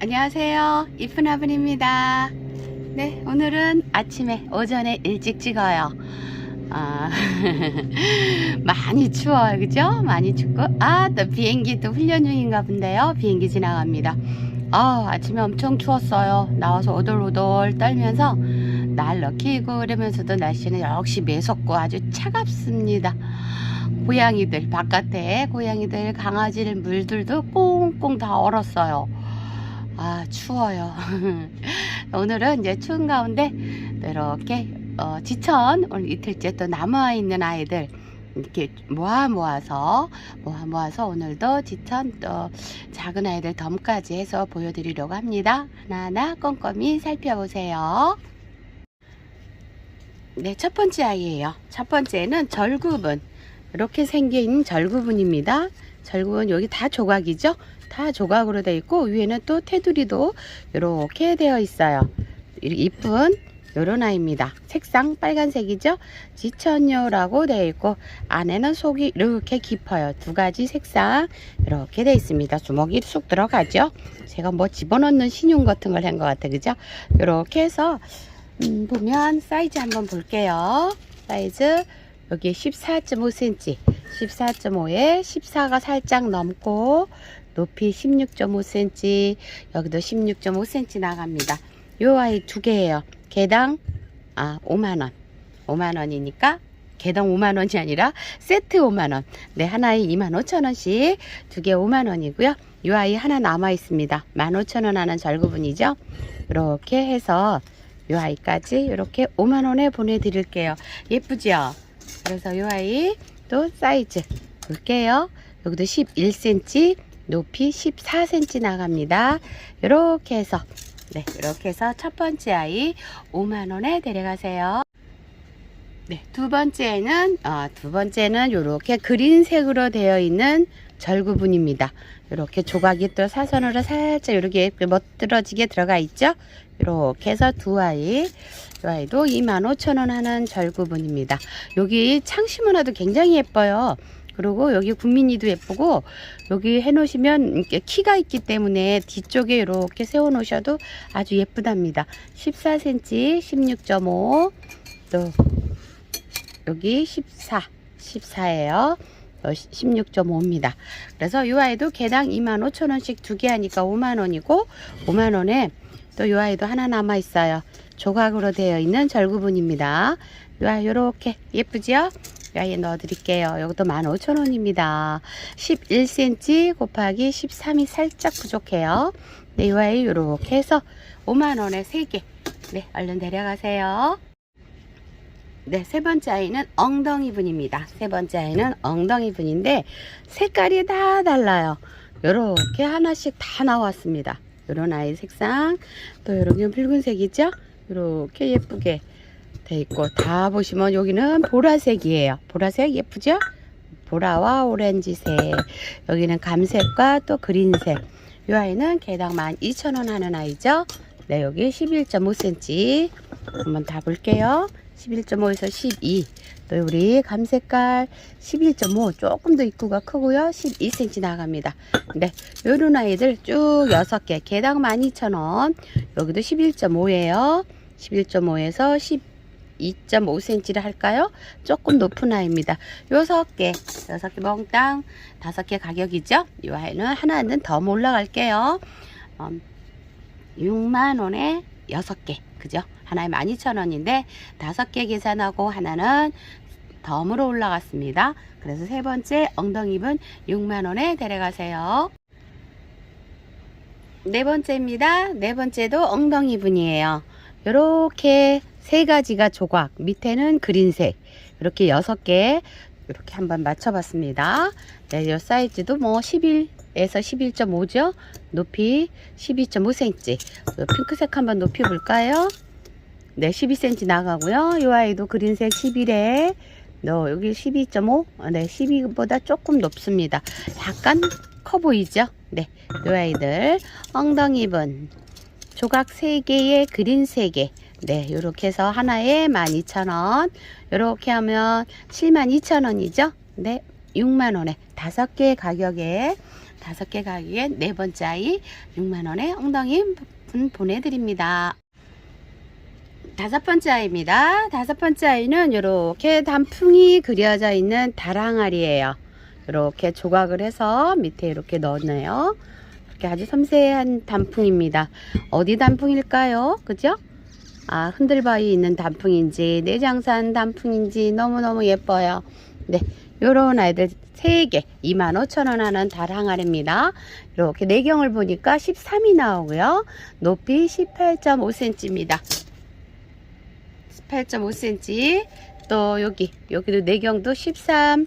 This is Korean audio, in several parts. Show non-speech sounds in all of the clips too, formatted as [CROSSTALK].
안녕하세요. 이쁜 아분입니다. 네, 오늘은 아침에 오전에 일찍 찍어요. 아, [LAUGHS] 많이 추워요. 그죠? 많이 춥고. 아, 또 비행기 또 훈련 중인가 본데요. 비행기 지나갑니다. 아, 아침에 엄청 추웠어요. 나와서 오돌오돌 떨면서 날러 키고 그러면서도 날씨는 역시 매섭고 아주 차갑습니다. 고양이들 바깥에 고양이들 강아지들 물들도 꽁꽁 다 얼었어요. 아 추워요. [LAUGHS] 오늘은 이제 추운 가운데 또 이렇게 어, 지천 오늘 이틀째 또 남아 있는 아이들 이렇게 모아 모아서 모아 모아서 오늘도 지천 또 작은 아이들 덤까지 해서 보여드리려고 합니다. 하나하나 꼼꼼히 살펴보세요. 네, 첫 번째 아이예요. 첫 번째는 절구분. 이렇게 생긴 절구분입니다. 절구분 여기 다 조각이죠? 다 조각으로 되어 있고 위에는 또 테두리도 이렇게 되어 있어요. 이쁜 요런 아이입니다. 색상 빨간색이죠? 지천요라고 되어 있고 안에는 속이 이렇게 깊어요. 두 가지 색상 이렇게 되어 있습니다. 주먹이 쑥 들어가죠? 제가 뭐 집어넣는 신용 같은 걸 한 것 같아 그죠? 이렇게 해서 음, 보면 사이즈 한번 볼게요. 사이즈 여기 14.5cm 14.5에 14가 살짝 넘고 높이 16.5cm 여기도 16.5cm 나갑니다. 요 아이 두 개예요. 개당 아 5만원 5만원이니까 개당 5만원이 아니라 세트 5만원 네 하나에 2만 5천원씩 두 개 5만원이고요. 요 아이 하나 남아 있습니다. 15,000원 하는 절구분이죠. 이렇게 해서 요 아이까지 이렇게 5만원에 보내드릴게요. 예쁘죠? 그래서 요 아이 또 사이즈 볼게요. 여기도 11cm, 높이 14cm 나갑니다. 이렇게 해서 네, 이렇게 해서 첫 번째 아이 5만 원에 데려가세요. 네, 두 번째는 어, 두 번째는 이렇게 그린색으로 되어 있는 절구분입니다. 이렇게 조각이 또 사선으로 살짝 이렇게 멋들어지게 들어가 있죠. 이렇게 해서 두 아이, 두 아이도 25,000원 하는 절구분입니다. 여기 창 심어놔도 굉장히 예뻐요. 그리고 여기 국민이도 예쁘고 여기 해놓으시면 키가 있기 때문에 뒤쪽에 이렇게 세워 놓으셔도 아주 예쁘답니다. 14cm, 16.5, 또 여기 14, 14예요. 16.5입니다. 그래서 이 아이도 개당 25,000원씩 두 개 하니까 5만원이고 5만원에 또이 아이도 하나 남아 있어요. 조각으로 되어 있는 절구분입니다. 이 아이 요렇게 예쁘죠? 이 아이에 넣어 드릴게요. 이것도 15,000원입니다. 11cm 곱하기 13이 살짝 부족해요. 네, 이 아이 요렇게 해서 5만원에 3개. 네, 얼른 데려가세요. 네, 세 번째 아이는 엉덩이 분입니다. 세 번째 아이는 엉덩이 분인데 색깔이 다 달라요. 요렇게 하나씩 다 나왔습니다. 요런 아이 색상 또 요런 붉은색이죠? 요렇게 예쁘게 돼 있고 다 보시면 여기는 보라색이에요. 보라색 예쁘죠? 보라와 오렌지색 여기는 감색과 또 그린색 이 아이는 개당 12,000원 하는 아이죠. 네, 여기 11.5cm 한번 다 볼게요. 11.5에서 12. 또 우리 감색깔 11.5 조금 더 입구가 크고요. 12cm 나갑니다. 네, 요런 아이들 쭉 6개 개당 12,000원. 여기도 11.5예요. 11.5에서 12.5cm를 할까요? 조금 높은 아이입니다. 6개, 6개 몽땅 5개 가격이죠? 이 아이는 하나는 더 올라갈게요. 음, 6만원에 6개. 그죠? 하나에 12,000원인데 5개 계산하고 하나는 덤으로 올라갔습니다. 그래서 세 번째 엉덩이분 6만원에 데려가세요. 네 번째입니다. 네 번째도 엉덩이분이에요. 이렇게 세 가지가 조각, 밑에는 그린색, 이렇게 여섯 개 이렇게 한번 맞춰봤습니다. 네, 이 사이즈도 뭐 11에서 11.5죠. 높이 12.5cm. 핑크색 한번 높이 볼까요? 네, 12cm 나가고요. 이 아이도 그린색 11에 너 여기 12.5, 네, 12보다 조금 높습니다. 약간 커 보이죠? 네, 이 아이들 엉덩이분 조각 3개에 그린 3개. 네, 이렇게 해서 하나에 12,000원. 이렇게 하면 72,000원이죠? 네, 6만원에 5개 가격에 다섯 개 가격엔 네 번째 아이 6만원에 엉덩이 분 보내드립니다. 다섯 번째 아이입니다. 다섯 번째 아이는 이렇게 단풍이 그려져 있는 다랑알이에요. 이렇게 조각을 해서 밑에 이렇게 넣었네요. 이렇게 아주 섬세한 단풍입니다. 어디 단풍일까요? 그죠? 아, 흔들바위 있는 단풍인지, 내장산 단풍인지 너무너무 예뻐요. 네. 요런 아이들 3개 25,000원 하는 달 항아리입니다. 이렇게 내경을 보니까 13이 나오고요. 높이 18.5cm입니다. 18.5cm. 또 여기, 여기도 내경도 13.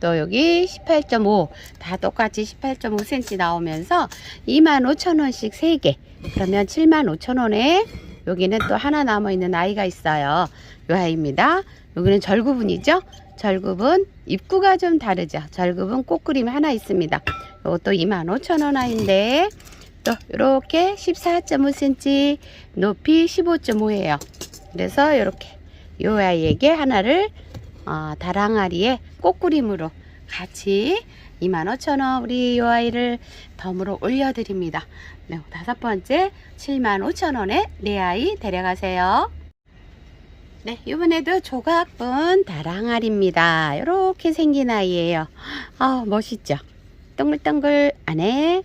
또 여기 18.5. 다 똑같이 18.5cm 나오면서 25,000원씩 3개. 그러면 75,000원에 여기는 또 하나 남아있는 아이가 있어요. 이 아이입니다. 여기는 절구분이죠. 절굽은 입구가 좀 다르죠. 절굽은 꽃그림 하나 있습니다. 이것도 25,000원 아인데 또 이렇게 14.5cm 높이 15.5예요. 그래서 이렇게 이 아이에게 하나를 어, 다랑아리에 꽃그림으로 같이 25,000원 우리 이 아이를 덤으로 올려드립니다. 네, 다섯 번째 75,000원에 내 아이 데려가세요. 네, 이번에도 조각분 다랑알입니다. 이렇게 생긴 아이예요. 아, 멋있죠? 동글동글 안에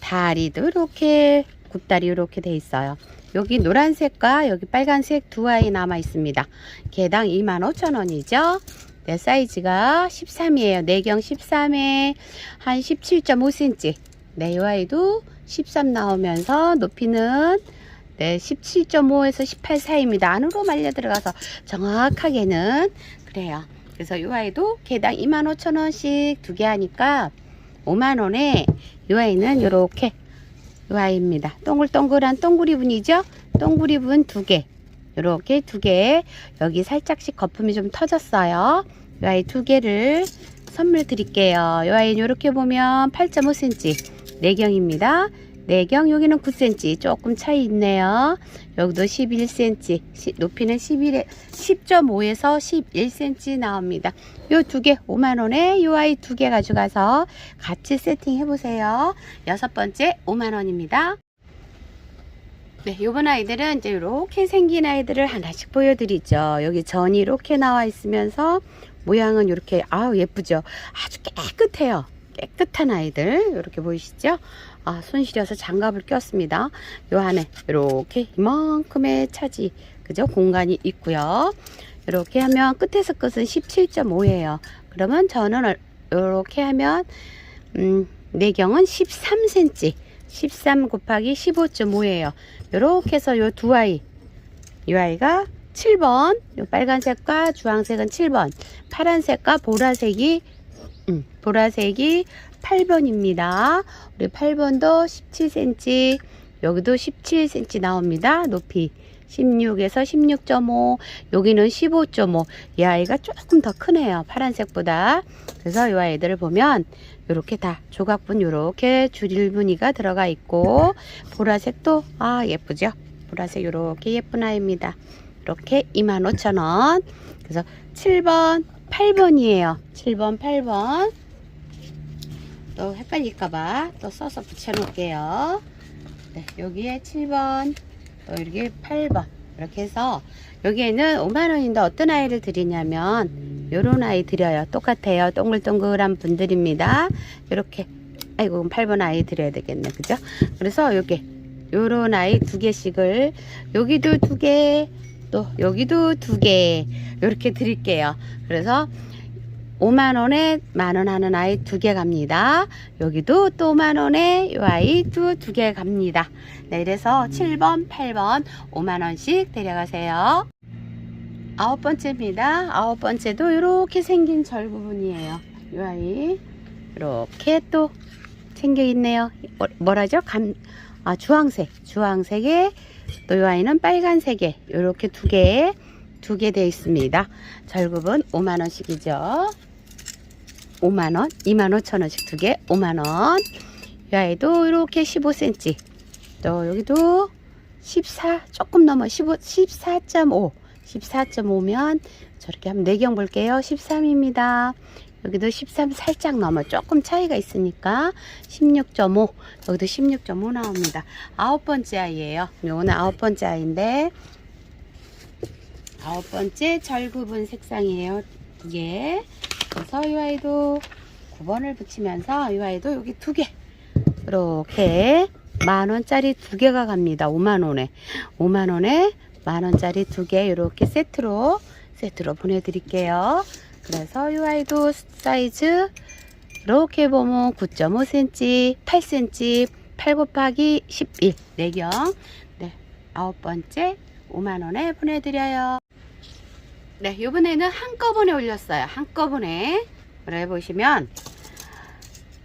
다리도 이렇게 굽다리 이렇게 돼 있어요. 여기 노란색과 여기 빨간색 두 아이 남아 있습니다. 개당 25,000원이죠. 네, 사이즈가 13이에요. 내경 13에 한 17.5cm. 네, 이 아이도 13 나오면서 높이는 네, 17.5에서 18 사이입니다. 안으로 말려 들어가서 정확하게는 그래요. 그래서 이 아이도 개당 25,000원씩 두 개 하니까 5만원에 이 아이는 이렇게 이 아이입니다. 동글동글한 동구리분이죠? 동구리분 두 개. 이렇게 두 개. 여기 살짝씩 거품이 좀 터졌어요. 이 아이 두 개를 선물 드릴게요. 이 아이는 이렇게 보면 8.5cm 내경입니다. 내경 여기는 9cm 조금 차이 있네요. 여기도 11cm 시- 높이는 11에 10.5에서 11cm 나옵니다. 요 두 개 5만원에 요 아이 두 개 가져가서 같이 세팅 해 보세요. 여섯 번째 5만원입니다. 네, 요번 아이들은 이제 이렇게 생긴 아이들을 하나씩 보여드리죠. 여기 전이 이렇게 나와 있으면서 모양은 이렇게 아우 예쁘죠. 아주 깨끗해요. 깨끗한 아이들 이렇게 보이시죠? 아, 손 시려서 장갑을 꼈습니다. 요 안에 이렇게 이만큼의 차지 그죠? 공간이 있고요. 이렇게 하면 끝에서 끝은 17.5예요. 그러면 저는 이렇게 하면 음, 내경은 13cm. 13 곱하기 15.5예요. 이렇게 해서 요 두 아이 이 아이가 7번 요 빨간색과 주황색은 7번 파란색과 보라색이 음, 보라색이 8번입니다. 우리 8번도 17cm 여기도 17cm 나옵니다. 높이 16에서 16.5 여기는 15.5이 아이가 조금 더 크네요. 파란색보다 그래서 이 아이들을 보면 이렇게 다 조각분 이렇게 줄일 무늬가 들어가 있고 보라색도 아 예쁘죠? 보라색 이렇게 예쁜 아이입니다. 이렇게 25,000원. 그래서 7번 8번이에요. 7번 8번. 또 헷갈릴까봐 또 써서 붙여 놓을게요. 네, 여기에 7번 또 이렇게 8번 이렇게 해서 여기에는 5만원인데 어떤 아이를 드리냐면 요런 아이 드려요. 똑같아요. 동글동글한 분들입니다. 이렇게 아이고 8번 아이 드려야 되겠네. 그죠? 그래서 여기 요런 아이 두 개씩을 여기도 두개또 여기도 두 개 이렇게 드릴게요. 그래서 5만원에 만원 하는 아이 두 개 갑니다. 여기도 또 만원에 이 아이 두 두 개 갑니다. 네, 이래서 7번, 8번 5만원씩 데려가세요. 아홉 번째입니다. 아홉 번째도 이렇게 생긴 절 부분이에요. 이 아이 이렇게 또 생겨 있네요. 뭐- 뭐라죠? 감, 아, 주황색. 주황색에 또이 아이는 빨간색에 이렇게 두 개, 두 개 되어 있습니다. 절급은 5만원씩이죠. 5만원, 25,000원씩 두 개, 5만원. 이 아이도 이렇게 15cm. 또 여기도 14, 조금 넘어 15, 14.5. 14.5면 저렇게 한번 내경 볼게요. 13입니다. 여기도 13 살짝 넘어 조금 차이가 있으니까 16.5 여기도 16.5 나옵니다. 아홉 번째 아이예요. 요거는 아홉 번째 아이인데 아홉 번째 절구분 색상이에요. 이게 그래서 이 아이도 9번을 붙이면서 이 아이도 여기 두 개 이렇게 만 원짜리 두 개가 갑니다. 5만 원에 5만 원에 만 원짜리 두 개 이렇게 세트로 세트로 보내드릴게요. 그래서 이 아이도 사이즈 이렇게 보면 9.5cm, 8cm, 8 곱하기 11 내경 네 아홉 번째 5만 원에 보내드려요. 네 이번에는 한꺼번에 올렸어요. 한꺼번에 그래 보시면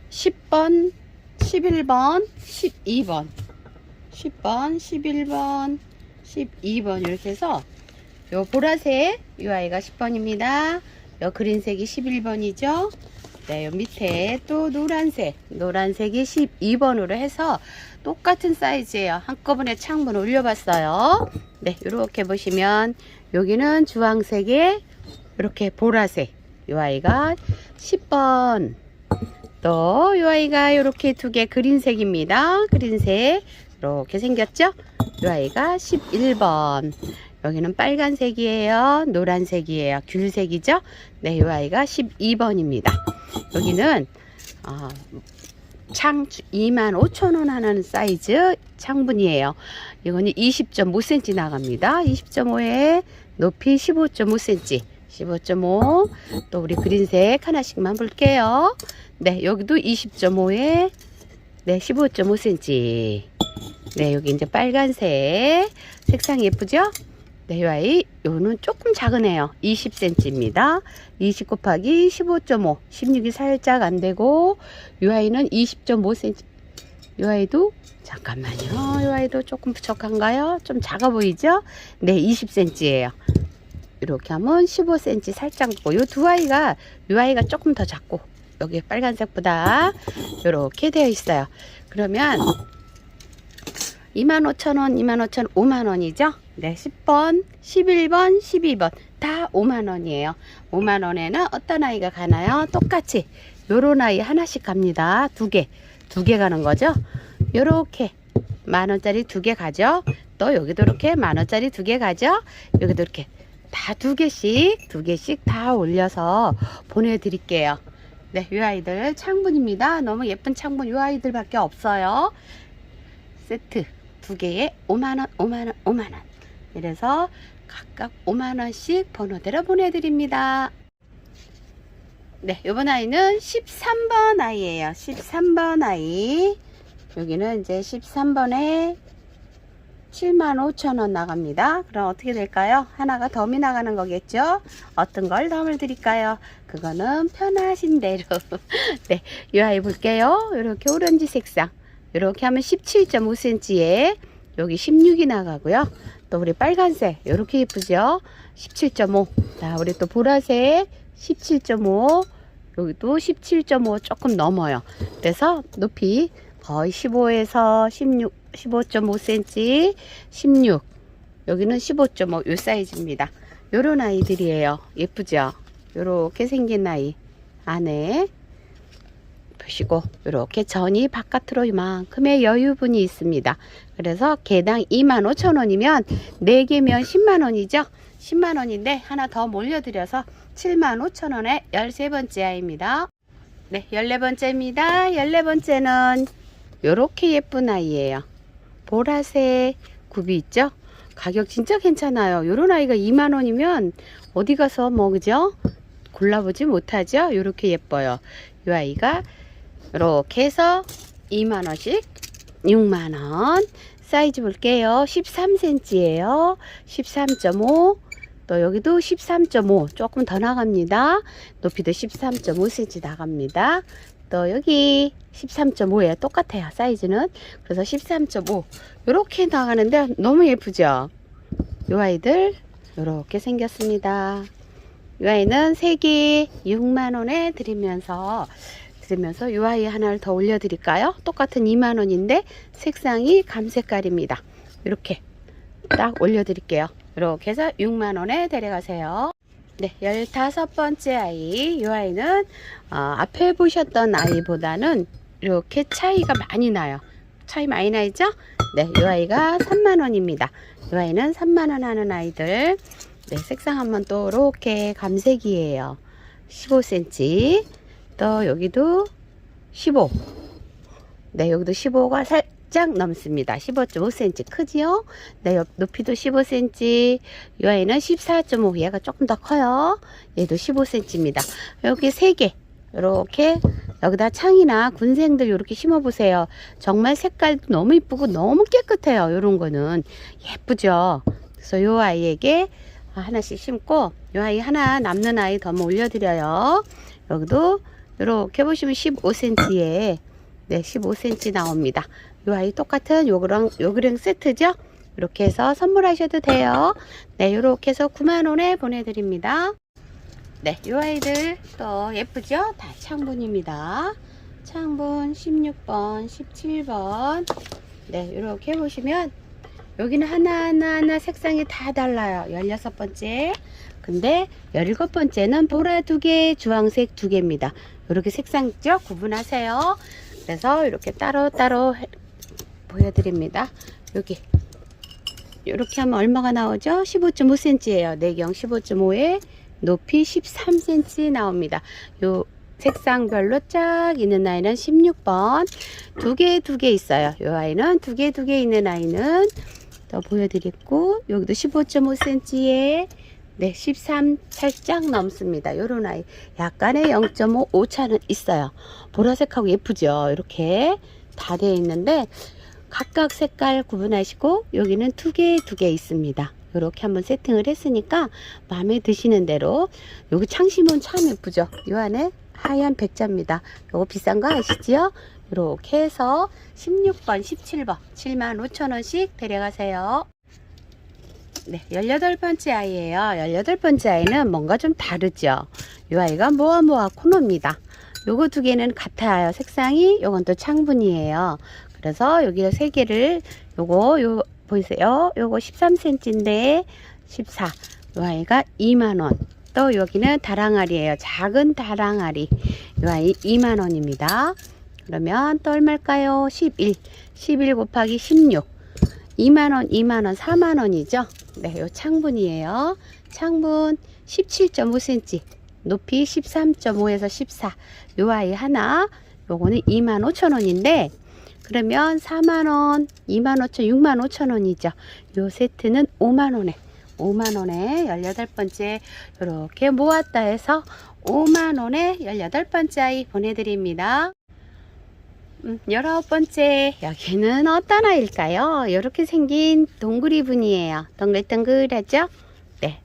10번, 11번, 12번, 10번, 11번, 12번 이렇게 해서 요 보라색 이 아이가 10번입니다. 요 그린색이 11번이죠. 네, 요 밑에 또 노란색, 노란색이 12번으로 해서 똑같은 사이즈예요. 한꺼번에 창문 올려봤어요. 네, 이렇게 보시면 여기는 주황색에 이렇게 보라색 이 아이가 10번 또 이 아이가 이렇게 두 개 그린색입니다. 그린색 이렇게 생겼죠? 이 아이가 11번 여기는 빨간색이에요. 노란색이에요. 귤색이죠? 네, 이 아이가 12번입니다. 여기는 어, 창 25,000원 하는 사이즈 창분이에요. 이거는 20.5cm 나갑니다. 20.5에 높이 15.5cm. 15.5. 또 우리 그린색 하나씩만 볼게요. 네, 여기도 20.5에 네, 15.5cm. 네, 여기 이제 빨간색. 색상 예쁘죠? 네, 이 아이, 요는 조금 작으네요. 20cm입니다. 20 곱하기 15.5. 16이 살짝 안 되고, 이 아이는 20.5cm. 이 아이도, 잠깐만요. 이 아이도 조금 부족한가요? 좀 작아 보이죠? 네, 20cm예요. 이렇게 하면 15cm 살짝 보고, 이두 아이가, 이 아이가 조금 더 작고, 여기 빨간색보다 이렇게 되어 있어요. 그러면 25,000원, 25,000원, 5만원이죠? 네, 10번, 11번, 12번 다 5만원이에요. 5만원에는 어떤 아이가 가나요? 똑같이 요런 아이 하나씩 갑니다. 두 개, 두 개 가는 거죠? 요렇게 만원짜리 두 개 가죠? 또 여기도 이렇게 만원짜리 두 개 가죠? 여기도 이렇게 다 두 개씩, 두 개씩 다 올려서 보내드릴게요. 네, 이 아이들 창분입니다. 너무 예쁜 창분 이 아이들밖에 없어요. 세트 두 개에 5만원, 5만원, 5만원. 이래서 각각 5만원씩 번호대로 보내드립니다. 네, 요번 아이는 13번 아이예요. 13번 아이. 여기는 이제 13번에 75,000원 나갑니다. 그럼 어떻게 될까요? 하나가 덤이 나가는 거겠죠? 어떤 걸 덤을 드릴까요? 그거는 편하신 대로. [LAUGHS] 네, 이 아이 볼게요. 이렇게 오렌지 색상. 이렇게 하면 17.5cm에 여기 16이 나가고요. 또 우리 빨간색 이렇게 예쁘죠? 17.5. 자, 우리 또 보라색 17.5. 여기도 17.5 조금 넘어요. 그래서 높이 거의 15에서 16, 15.5cm, 16. 여기는 15.5 요 사이즈입니다. 요런 아이들이에요. 예쁘죠? 요렇게 생긴 아이. 안에 보시고 이렇게 전이 바깥으로 이만큼의 여유분이 있습니다. 그래서 개당 25,000원이면 4개면 10만원이죠. 10만원인데 하나 더 몰려드려서 75,000원에 13번째 아이입니다. 네, 14번째입니다. 14번째는 이렇게 예쁜 아이예요. 보라색 굽이 있죠? 가격 진짜 괜찮아요. 이런 아이가 2만원이면 어디 가서 뭐 그죠? 골라보지 못하죠? 이렇게 예뻐요. 이 아이가 이렇게 해서 2만원씩 6만원 사이즈 볼게요. 13cm예요. 13.5 또 여기도 13.5 조금 더 나갑니다. 높이도 13.5cm 나갑니다. 또 여기 13.5예요 똑같아요 사이즈는. 그래서 13.5 이렇게 나가는데 너무 예쁘죠? 이 아이들 이렇게 생겼습니다. 이 아이는 3개 6만원에 드리면서 드리면서 이 아이 하나를 더 올려드릴까요? 똑같은 2만원인데 색상이 감색깔입니다. 이렇게 딱 올려드릴게요. 이렇게 해서 6만원에 데려가세요. 네, 15번째 아이. 이 아이는 어, 앞에 보셨던 아이보다는 이렇게 차이가 많이 나요. 차이 많이 나죠? 네, 이 아이가 3만원입니다. 이 아이는 3만원 하는 아이들. 네, 색상 한번 또 이렇게 감색이에요. 15cm. 또 여기도 15. 네, 여기도 15가 살짝 넘습니다. 15.5cm 크지요? 네, 옆 높이도 15cm. 이 아이는 14.5. 얘가 조금 더 커요. 얘도 15cm입니다. 여기 세 개. 이렇게 여기다 창이나 군생들 이렇게 심어 보세요. 정말 색깔도 너무 이쁘고 너무 깨끗해요. 이런 거는 예쁘죠. 그래서 요 아이에게 하나씩 심고 요 아이 하나 남는 아이 더 올려드려요. 여기도 이렇게 보시면 15cm에 네 15cm 나옵니다. 요 아이 똑같은 요거랑 요그랭 세트죠. 이렇게 해서 선물하셔도 돼요. 네 이렇게 해서 9만원에 보내드립니다. 네, 이 아이들 또 예쁘죠? 다 창분입니다. 창분 16번, 17번. 네, 이렇게 보시면 여기는 하나하나 하나 색상이 다 달라요. 16번째. 근데 17번째는 보라 두 개, 주황색 두 개입니다. 이렇게 색상죠? 구분하세요. 그래서 이렇게 따로따로 해- 보여드립니다. 여기. 이렇게 하면 얼마가 나오죠? 15.5cm예요. 내경 15.5에 높이 13cm 나옵니다. 요 색상별로 쫙 있는 아이는 16번 두 개 두 개 있어요. 요 아이는 두 개 두 개 있는 아이는 더 보여드리고 여기도 15.5cm에 네, 13 살짝 넘습니다. 요런 아이 약간의 0.5 오차는 있어요. 보라색하고 예쁘죠. 이렇게 다 되어 있는데 각각 색깔 구분하시고 여기는 두 개 두 개 있습니다. 이렇게 한번 세팅을 했으니까 마음에 드시는 대로 여기 창심은 참 예쁘죠 이 안에 하얀 백자입니다 요거 비싼 거 아시지요 이렇게 해서 16번 17번 75,000원씩 데려가세요 네 18번째 아이예요 18번째 아이는 뭔가 좀 다르죠 이 아이가 모아모아 코너입니다 요거 두 개는 같아요 색상이 요건 또 창분이에요 그래서 여기 세 개를 요거 요 보이세요? 요거 13cm인데 14. 요 아이가 2만 원. 또 여기는 다랑알이에요. 작은 다랑알이. 요 아이 2만 원입니다. 그러면 또 얼마일까요? 11. 11 곱하기 16. 2만원, 2만원, 4만원이죠? 네, 요 창분이에요. 창분 17.5cm. 높이 13.5에서 14. 요 아이 하나. 요거는 2만 5천 원인데 그러면 4만 원, 2만 5천, 6만 5천 원이죠. 요 세트는 5만 원에 5만 원에 18번째 이렇게 모았다 해서 5만 원에 18번째 아이 보내드립니다. 음, 19번째 여기는 어떤 아이일까요? 이렇게 생긴 동그리 분이에요. 동글동글하죠? 네.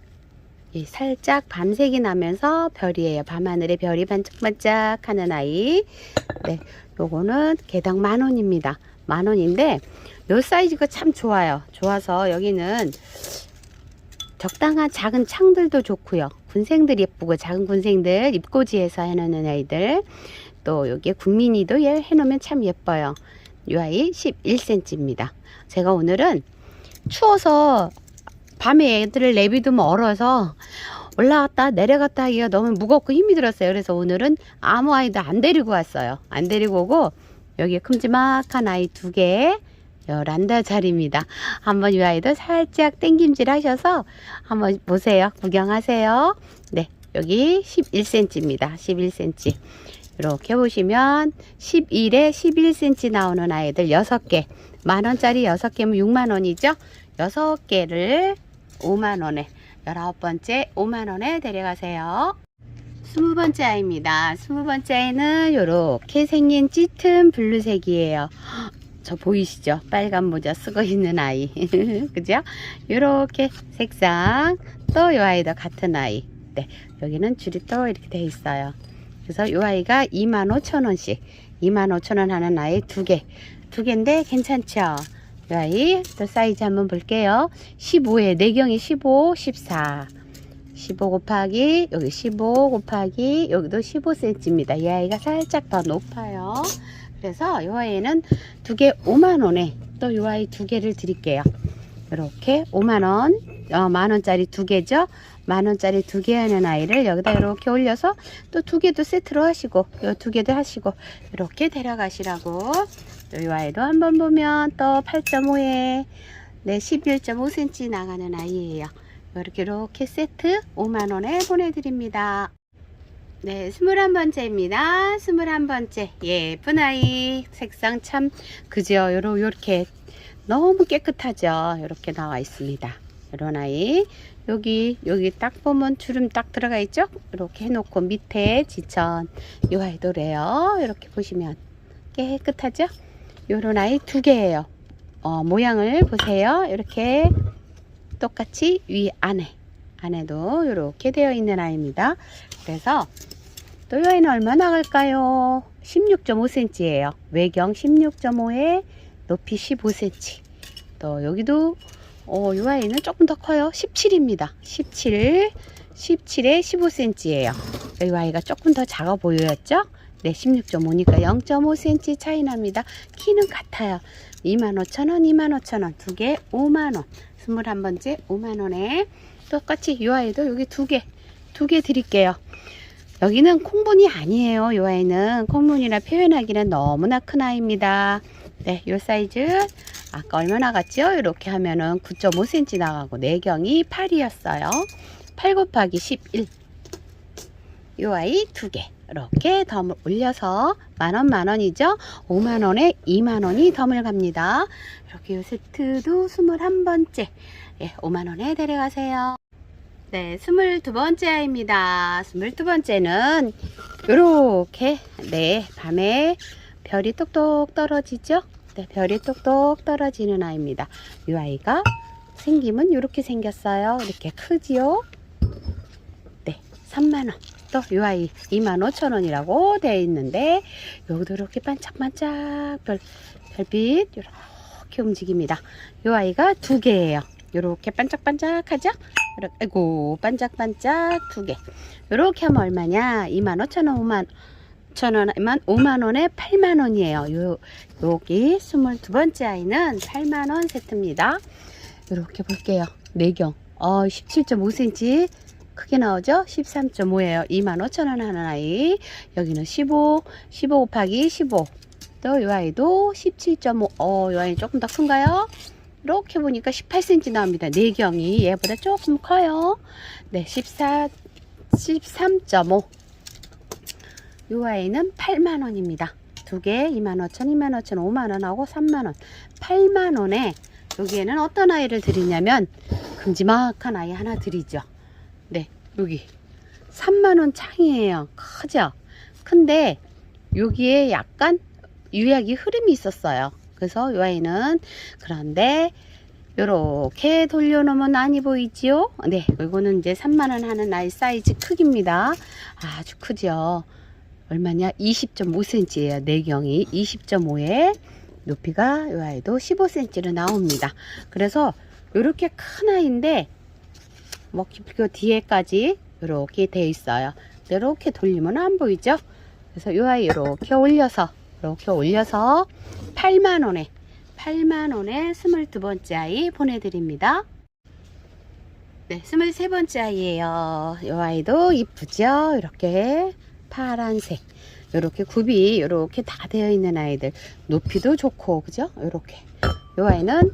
이 살짝 밤색이 나면서 별이에요. 밤하늘에 별이 반짝반짝 하는 아이. 네. 요거는 개당 만 원입니다. 만 원인데 요 사이즈가 참 좋아요. 좋아서 여기는 적당한 작은 창들도 좋고요. 군생들 예쁘고 작은 군생들 입고지에서 해놓는 아이들 또 여기에 국민이도 얘 해놓으면 참 예뻐요. 이 아이 11cm입니다. 제가 오늘은 추워서 밤에 애들을 내비두면 얼어서 올라갔다 내려갔다 하기가 너무 무겁고 힘이 들었어요. 그래서 오늘은 아무 아이도 안 데리고 왔어요. 안 데리고 오고 여기 큼지막한 아이 두 개, 열한다 자리입니다. 한번 이 아이도 살짝 땡김질 하셔서 한번 보세요. 구경하세요. 네, 여기 11cm입니다. 11cm. 이렇게 보시면 11에 11cm 나오는 아이들 6개. 만원짜리 6개면 6만원이죠. 6개를 5만원에 19번째 5만원에 데려가세요. 20번째 아이입니다. 20번째 아이는 이렇게 생긴 짙은 블루색이에요. 저 보이시죠? 빨간 모자 쓰고 있는 아이. [LAUGHS] 그죠? 이렇게 색상. 또 이 아이도 같은 아이. 네. 여기는 줄이 또 이렇게 돼 있어요. 그래서 이 아이가 25,000원씩. 25,000원 하는 아이 두 개. 두 개인데 괜찮죠? 이 아이 또 사이즈 한번 볼게요. 15에 내경이 15, 14. 15 곱하기 여기 15 곱하기 여기도 15cm입니다. 이 아이가 살짝 더 높아요. 그래서 이 아이는 두 개 5만원에 또 이 아이 두 개를 드릴게요. 이렇게 5만원 어, 만 원짜리 두 개죠. 만 원짜리 두 개 하는 아이를 여기다 이렇게 올려서 또 두 개도 세트로 하시고 요 두 개도 하시고 이렇게 데려가시라고 또이 아이도 한번 보면 또 8.5에 네 11.5cm 나가는 아이예요. 이렇게 이렇게 세트 5만 원에 보내드립니다. 네, 21번째입니다. 21번째. 예쁜 아이. 색상 참, 그죠? 요렇게 너무 깨끗하죠? 요렇게 나와 있습니다. 이런 아이. 여기, 여기 딱 보면 주름 딱 들어가 있죠? 이렇게 해놓고 밑에 지천. 이 아이도래요. 이렇게 보시면 깨끗하죠? 요런 아이 두 개예요. 어, 모양을 보세요. 이렇게 똑같이 위 안에. 안에도 이렇게 되어 있는 아이입니다. 그래서 또 이 아이는 얼마 나 갈까요? 16.5cm예요. 외경 16.5에 높이 15cm. 또 여기도 어, 이 아이는 조금 더 커요. 17입니다. 17, 17에 15cm예요. 이 아이가 조금 더 작아 보였죠? 네, 16.5니까 0.5cm 차이 납니다. 키는 같아요. 25,000원, 25,000원. 두 개 5만원. 21번째 5만원에 똑같이 이 아이도 여기 두 개, 두 개 드릴게요. 여기는 콩분이 아니에요. 이 아이는 콩분이라 표현하기는 너무나 큰 아이입니다. 네, 요 사이즈 아까 얼마 나갔죠? 이렇게 하면은 9.5cm 나가고 내경이 8이었어요. 8 곱하기 11. 요 아이 두 개. 이렇게 덤을 올려서 만원 만원이죠? 5만원에 2만원이 덤을 갑니다. 이렇게 요 세트도 21번째. 예, 5만원에 데려가세요. 네, 22번째 아이입니다. 22번째는 요렇게 네, 밤에 별이 똑똑 떨어지죠? 네, 별이 똑똑 떨어지는 아이입니다. 이 아이가 생김은 이렇게 생겼어요. 이렇게 크지요? 네, 3만원. 또 이 아이 25,000원이라고 되어 있는데 여기도 이렇게 반짝반짝 별, 별빛 이렇게 움직입니다. 이 아이가 두 개예요. 이렇게 반짝반짝하죠? 이렇게, 아이고 반짝반짝 두 개. 이렇게 하면 얼마냐? 25,000원, 5만 천 원만 5만 원에 8만 원이에요. 요 여기 22번째 아이는 8만 원 세트입니다. 이렇게 볼게요. 내경. 어 17.5cm 크게 나오죠? 13.5예요. 2만 5천 원 하는 아이. 여기는 15, 15 곱하기 15. 또이 아이도 17.5. 어, 이 아이 조금 더 큰가요? 이렇게 보니까 18cm 나옵니다. 내경이 얘보다 조금 커요. 네, 14, 13.5. 이 아이는 8만원입니다. 두 개 25,000, 25,000, 5만원하고 3만원. 8만원에 여기에는 어떤 아이를 드리냐면 큼지막한 아이 하나 드리죠. 네, 여기 3만원 창이에요. 크죠? 근데 여기에 약간 유약이 흐름이 있었어요. 그래서 이 아이는 그런데 요렇게 돌려놓으면 많이 보이지요? 네, 이거는 이제 3만원 하는 아이 사이즈 크기입니다. 아주 크죠? 얼마냐? 20.5cm예요. 내경이 20.5에 높이가 이 아이도 15cm로 나옵니다. 그래서 이렇게 큰 아이인데 뭐그 뒤에까지 이렇게 돼 있어요. 이렇게 돌리면 안 보이죠? 그래서 이 아이 이렇게 올려서 이렇게 올려서 8만 원에 8만 원에 22번째 아이 보내드립니다. 네, 23번째 아이예요. 이 아이도 이쁘죠? 이렇게 파란색. 이렇게 굽이 이렇게 다 되어 있는 아이들. 높이도 좋고 그죠? 이렇게. 이 아이는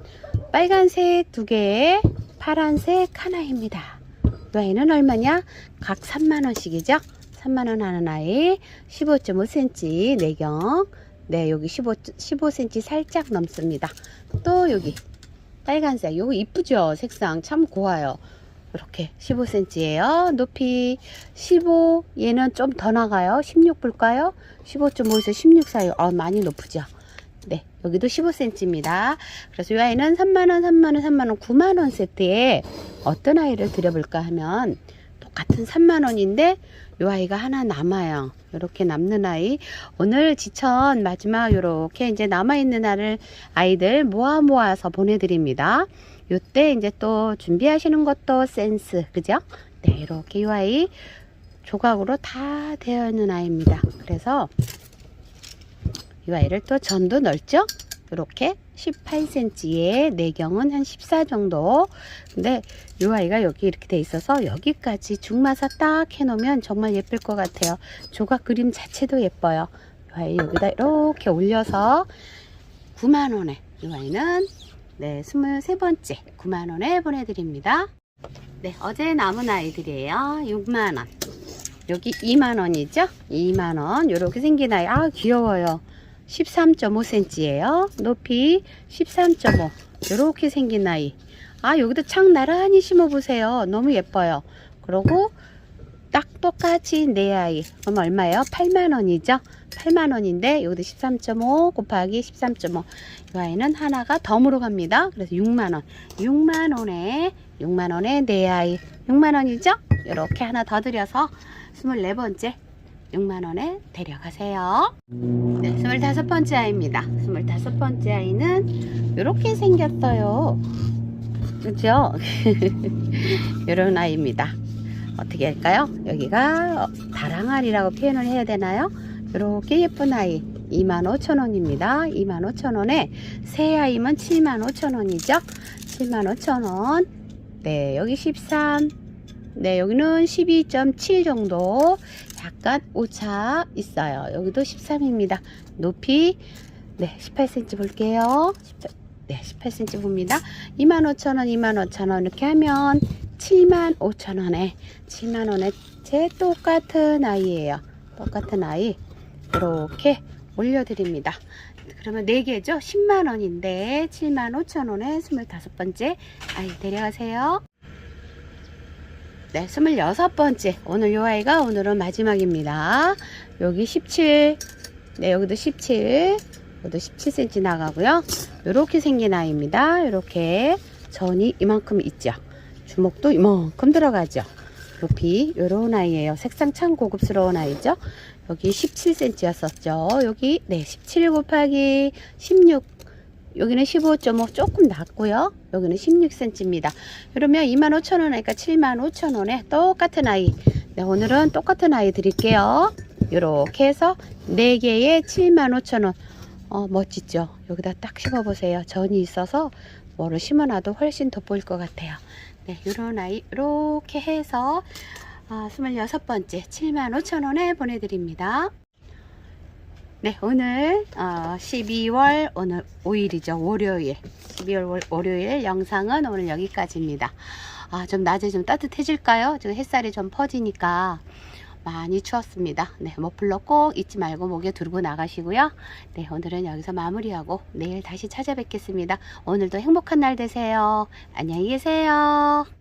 빨간색 두 개에 파란색 하나입니다. 이 아이는 얼마냐? 각 3만원씩이죠? 3만원 하는 아이 15.5cm 내경. 네 여기 15, 15cm 살짝 넘습니다. 또 여기 빨간색. 요거 이쁘죠? 색상. 참 고와요 이렇게 15cm예요. 높이 15 얘는 좀 더 나가요. 16 볼까요? 15.5에서 16 사이. 어, 많이 높으죠. 네, 여기도 15cm입니다. 그래서 이 아이는 3만원, 3만원, 3만원, 9만원 세트에 어떤 아이를 드려볼까 하면 똑같은 3만원인데 이 아이가 하나 남아요. 이렇게 남는 아이. 오늘 지천 마지막 이렇게 이제 남아있는 아이를 아이들 모아 모아서 보내드립니다. 요때 이제 또 준비하시는 것도 센스, 그죠? 네, 이렇게 이 아이 조각으로 다 되어 있는 아이입니다. 그래서 이 아이를 또 전도 넓죠? 이렇게 18cm에 내경은 한 14 정도. 근데 이 아이가 여기 이렇게 돼 있어서 여기까지 중마사 딱 해놓으면 정말 예쁠 것 같아요. 조각 그림 자체도 예뻐요. 이 아이 여기다 이렇게 올려서 9만원에 이 아이는 네 23번째 9만원에 보내드립니다. 네 어제 남은 아이들이에요. 6만원. 여기 2만원이죠? 2만원. 이렇게 생긴 아이. 아, 귀여워요. 13.5cm예요. 높이 13.5. 이렇게 생긴 아이. 아, 여기도 창 나란히 심어보세요. 너무 예뻐요. 그리고 딱 똑같이 내 아이. 그럼 얼마예요? 8만원이죠? 8만원인데, 여기도 13.5 곱하기 13.5. 이 아이는 하나가 덤으로 갑니다. 그래서 6만원. 6만원에, 6만원에 내 아이. 6만원이죠? 이렇게 하나 더 드려서 24번째 6만원에 데려가세요. 네, 25번째 아이입니다. 25번째 아이는 이렇게 생겼어요. 그죠? [LAUGHS] 이런 아이입니다. 어떻게 할까요? 여기가 어, 다랑알이라고 표현을 해야 되나요? 이렇게 예쁜 아이 25,000원입니다. 25,000원에 새 아이면 75,000원이죠? 75,000원. 네, 여기 13. 네, 여기는 12.7 정도. 약간 오차 있어요. 여기도 13입니다. 높이 네, 18cm 볼게요. 18, 네, 18cm 봅니다. 25,000원, 25,000원 이렇게 하면 75,000원에 7만 원에 제 똑같은 아이예요. 똑같은 아이 이렇게 올려드립니다. 그러면 4개죠? 10만 원인데 75,000원에 25번째 아이 데려가세요. 네, 26번째. 오늘 요 아이가 오늘은 마지막입니다. 여기 17. 네, 여기도 17. 여기도 17cm 나가고요. 이렇게 생긴 아이입니다. 이렇게 전이 이만큼 있죠. 주먹도 이만큼 들어가죠. 높이 요런 아이예요. 색상 참 고급스러운 아이죠. 여기 17cm였었죠. 여기 네, 17 곱하기 16 여기는 15.5 조금 낮고요. 여기는 16cm입니다. 그러면 25,000원 하니까 75,000원에 똑같은 아이. 네, 오늘은 똑같은 아이 드릴게요. 이렇게 해서 4개에 75,000원. 어, 멋지죠? 여기다 딱 심어보세요. 전이 있어서 뭐를 심어놔도 훨씬 돋보일 것 같아요. 네, 이런 아이 이렇게 해서 아, 26번째 75,000원에 보내드립니다. 네, 오늘 어, 12월 오늘 5일이죠. 월요일. 12월 월- 월요일 영상은 오늘 여기까지입니다. 아, 좀 낮에 좀 따뜻해질까요? 지금 햇살이 좀 퍼지니까 많이 추웠습니다. 네, 머플러 꼭 잊지 말고 목에 두르고 나가시고요. 네, 오늘은 여기서 마무리하고 내일 다시 찾아뵙겠습니다. 오늘도 행복한 날 되세요. 안녕히 계세요.